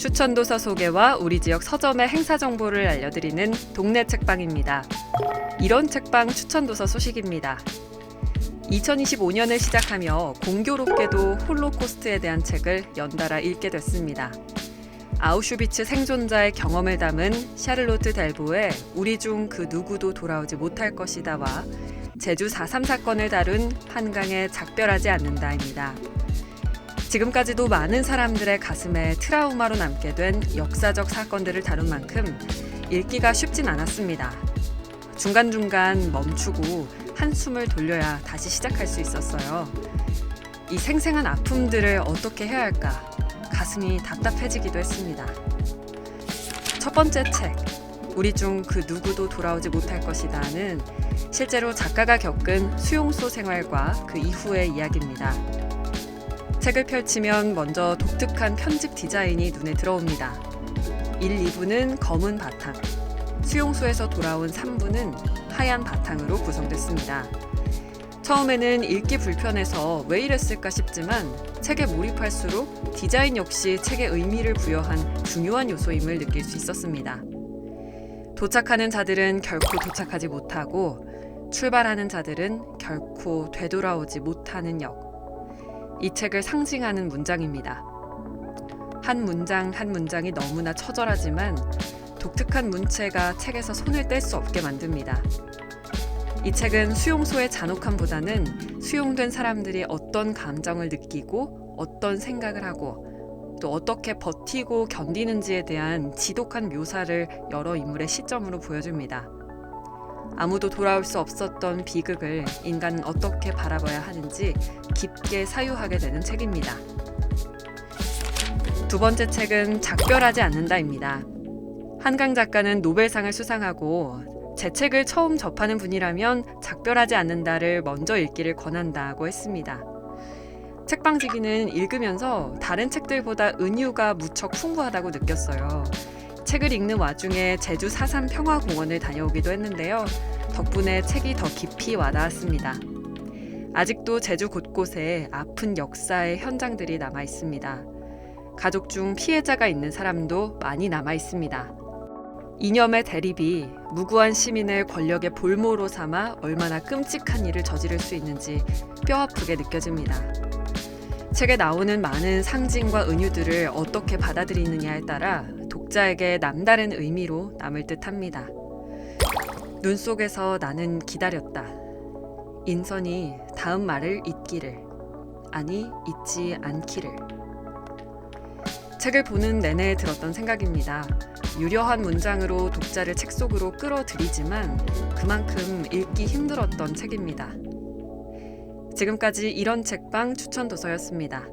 추천 도서 소개와 우리 지역 서점의 행사 정보를 알려드리는 동네 책방입니다. 이런 책방 추천 도서 소식입니다. 2025년을 시작하며 공교롭게도 홀로코스트에 대한 책을 연달아 읽게 됐습니다. 아우슈비츠 생존자의 경험을 담은 샤를로트 델보의 우리 중 그 누구도 돌아오지 못할 것이다와 제주 4.3 사건을 다룬 한강에 작별하지 않는다입니다. 지금까지도 많은 사람들의 가슴에 트라우마로 남게 된 역사적 사건들을 다룬 만큼 읽기가 쉽진 않았습니다. 중간중간 멈추고 한숨을 돌려야 다시 시작할 수 있었어요. 이 생생한 아픔들을 어떻게 해야 할까 가슴이 답답해지기도 했습니다. 첫 번째 책, 우리 중 그 누구도 돌아오지 못할 것이다는 실제로 작가가 겪은 수용소 생활과 그 이후의 이야기입니다. 책을 펼치면 먼저 독특한 편집 디자인이 눈에 들어옵니다. 1, 2부는 검은 바탕, 수용소에서 돌아온 3부는 하얀 바탕으로 구성됐습니다. 처음에는 읽기 불편해서 왜 이랬을까 싶지만 책에 몰입할수록 디자인 역시 책에 의미를 부여한 중요한 요소임을 느낄 수 있었습니다. 도착하는 자들은 결코 도착하지 못하고 출발하는 자들은 결코 되돌아오지 못하는 역. 이 책을 상징하는 문장입니다. 한 문장 한 문장이 너무나 처절하지만 독특한 문체가 책에서 손을 뗄 수 없게 만듭니다. 이 책은 수용소의 잔혹함보다는 수용된 사람들이 어떤 감정을 느끼고 어떤 생각을 하고 또 어떻게 버티고 견디는지에 대한 지독한 묘사를 여러 인물의 시점으로 보여줍니다. 아무도 돌아올 수 없었던 비극을 인간은 어떻게 바라봐야 하는지 깊게 사유하게 되는 책입니다. 두 번째 책은 작별하지 않는다입니다. 한강 작가는 노벨상을 수상하고 제 책을 처음 접하는 분이라면 작별하지 않는다를 먼저 읽기를 권한다고 했습니다. 책방지기는 읽으면서 다른 책들보다 은유가 무척 풍부하다고 느꼈어요. 책을 읽는 와중에 제주 4.3 평화공원을 다녀오기도 했는데요. 덕분에 책이 더 깊이 와닿았습니다. 아직도 제주 곳곳에 아픈 역사의 현장들이 남아 있습니다. 가족 중 피해자가 있는 사람도 많이 남아 있습니다. 이념의 대립이 무고한 시민을 권력의 볼모로 삼아 얼마나 끔찍한 일을 저지를 수 있는지 뼈아프게 느껴집니다. 책에 나오는 많은 상징과 은유들을 어떻게 받아들이느냐에 따라 독자에게 남다른 의미로 남을 듯 합니다. 눈 속에서 나는 기다렸다. 인선이 다음 말을 잊기를. 아니, 잊지 않기를. 책을 보는 내내 들었던 생각입니다. 유려한 문장으로 독자를 책 속으로 끌어들이지만 그만큼 읽기 힘들었던 책입니다. 지금까지 이런 책방 추천 도서였습니다.